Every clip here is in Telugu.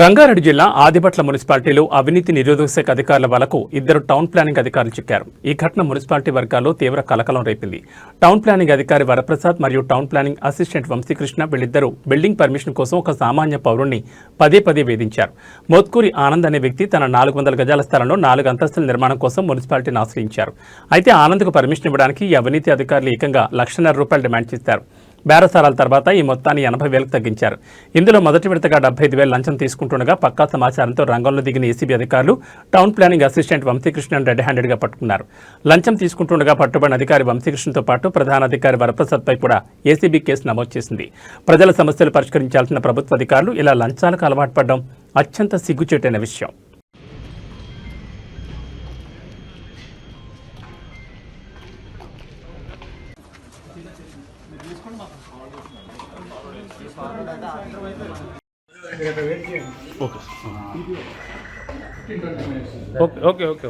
రంగారెడ్డి జిల్లా ఆదిపట్ల మున్సిపాలిటీలో అవినీతి నిరోధక శాఖ అధికారుల వలకు ఇద్దరు టౌన్ ప్లానింగ్ అధికారులు చిక్కారు ఈ ఘటన మున్సిపాలిటీ వర్గాల్లో తీవ్ర కలకలం రేపింది. టౌన్ ప్లానింగ్ అధికారి వరప్రసాద్ మరియు టౌన్ ప్లానింగ్ అసిస్టెంట్ వంశీకృష్ణ వీళ్ళిద్దరూ బిల్డింగ్ పర్మిషన్ కోసం ఒక సామాన్య పౌరుణ్ణి పదే పదే వేధించారు. మోత్కూరి ఆనంద్ అనే వ్యక్తి తన నాలుగు వందల గజాల స్థలంలో నాలుగు అంతస్తుల నిర్మాణం కోసం మున్సిపాలిటీని ఆశ్రయించారు. అయితే ఆనంద్కు పర్మిషన్ ఇవ్వడానికి ఈ అవినీతి అధికారులు ఏకంగా లక్షన్నర రూపాయలు డిమాండ్ చేశారు. బేరసారాల తర్వాత ఈ మొత్తాన్ని ఎనభై వేలకు తగ్గించారు. ఇందులో మొదటి విడతగా డెబ్బై ఐదు వేలు లంచం తీసుకుంటుండగా పక్కా సమాచారంతో రంగంలో దిగిన ఏసీబీ అధికారులు town planning assistant Vamsikrishnan red హ్యాండెడ్గా పట్టుకున్నారు. లంచం తీసుకుంటుండగా పట్టుబడిన అధికారి వంశీకృష్ణతో పాటు ప్రధాన అధికారి వరప్రసాద్పై కూడా ఏసీబీ కేసు నమోదు చేసింది. ప్రజల సమస్యలు పరిష్కరించాల్సిన ప్రభుత్వ అధికారులు ఇలా లంచాలకు అలవాటు పడడం అత్యంత సిగ్గుచేటైన విషయం. ఓకే. Okay okay okay.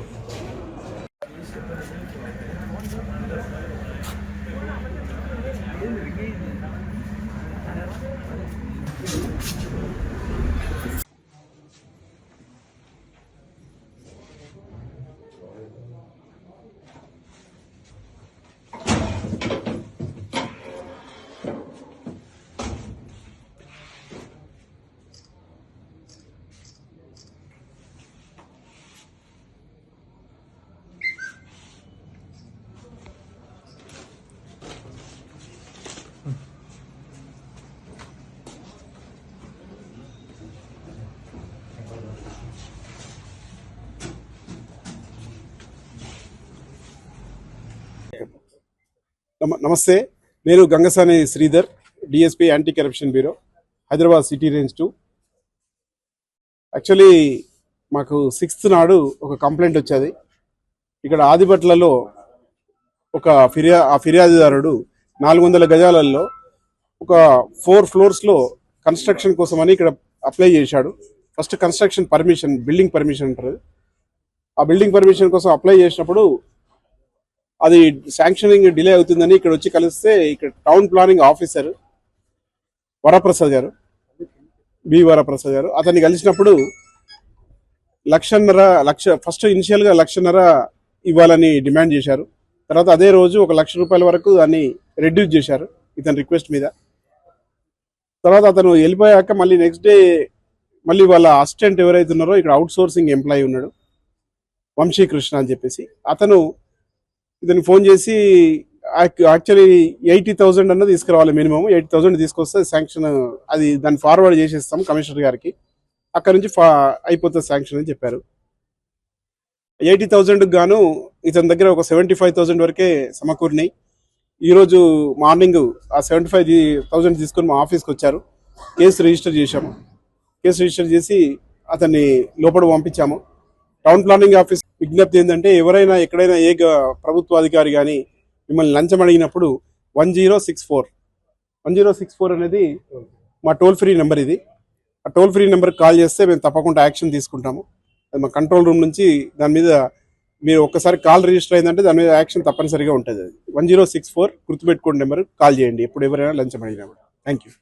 నమ నమస్తే. నేను Gangasani Sridhar DSP anti corruption bureau Hyderabad city range two. Actually మాకు సిక్స్త్ నాడు ఒక కంప్లైంట్ వచ్చేది. ఇక్కడ ఆదిపట్లలో ఒక ఫిర్యా ఆ ఫిర్యాదుదారుడు నాలుగు వందల గజాలలో ఒక ఫోర్ ఫ్లోర్స్లో కన్స్ట్రక్షన్ కోసమని ఇక్కడ అప్లై చేశాడు. First construction permission building permission అంటారు. ఆ బిల్డింగ్ పర్మిషన్ కోసం అప్లై చేసినప్పుడు అది శాంక్షనింగ్ డిలే అవుతుందని ఇక్కడ వచ్చి కలిస్తే ఇక్కడ టౌన్ ప్లానింగ్ ఆఫీసర్ వరప్రసాద్ గారు బి వరప్రసాద్ గారు అతన్ని కలిసినప్పుడు లక్షన్నర లక్ష ఫస్ట్ ఇనిషియల్గా లక్షన్నర ఇవ్వాలని డిమాండ్ చేశారు. తర్వాత అదే రోజు ఒక లక్ష రూపాయల వరకు దాన్ని రెడ్యూస్ చేశారు ఇతని రిక్వెస్ట్ మీద. తర్వాత అతను వెళ్ళిపోయాక మళ్ళీ నెక్స్ట్ డే మళ్ళీ వాళ్ళ అసిస్టెంట్ ఎవరైతే ఉన్నారో ఇక్కడ అవుట్ సోర్సింగ్ ఎంప్లాయీ ఉన్నాడు వంశీకృష్ణ అని చెప్పేసి. అతను ఇతను ఫోన్ చేసి యాక్చువల్లీ ఎయిటీ థౌసండ్ అన్నది తీసుకురావాలి మినిమం ఎయిటీ థౌసండ్ తీసుకొస్తే శాంక్షన్ అది దాన్ని ఫార్వర్డ్ చేసేస్తాం కమిషనర్ గారికి. అక్కడ నుంచి ఫా అయిపోతుంది శాంక్షన్ అని చెప్పారు. ఎయిటీ థౌసండ్ గాను ఇతని దగ్గర ఒక సెవెంటీ ఫైవ్ థౌసండ్ వరకే సమకూరినాయి. ఈరోజు మార్నింగ్ ఆ సెవెంటీ ఫైవ్ థౌసండ్ తీసుకొని మా ఆఫీస్కి వచ్చారు. కేసు రిజిస్టర్ చేశాము. కేసు రిజిస్టర్ చేసి అతన్ని లోపల పంపించాము. టౌన్ ప్లానింగ్ ఆఫీస్ విజ్ఞప్తి ఏంటంటే ఎవరైనా ఎక్కడైనా ఏ ప్రభుత్వాధికారి కానీ మిమ్మల్ని లంచం అడిగినప్పుడు one zero six four. One zero six four అనేది మా టోల్ ఫ్రీ నెంబర్ ఇది. ఆ టోల్ ఫ్రీ నెంబర్కి కాల్ చేస్తే మేము తప్పకుండా యాక్షన్ తీసుకుంటాము. అది మా కంట్రోల్ రూమ్ నుంచి దాని మీద మీరు ఒక్కసారి కాల్ రిజిస్టర్ అయిందంటే దాని మీద యాక్షన్ తప్పనిసరిగా ఉంటుంది అది. వన్ జీరో సిక్స్ ఫోర్ గుర్తుపెట్టుకోండి నెంబర్ కాల్ చేయండి. ఎప్పుడు ఎవరైనా లంచం అడిగినప్పుడు. Thank you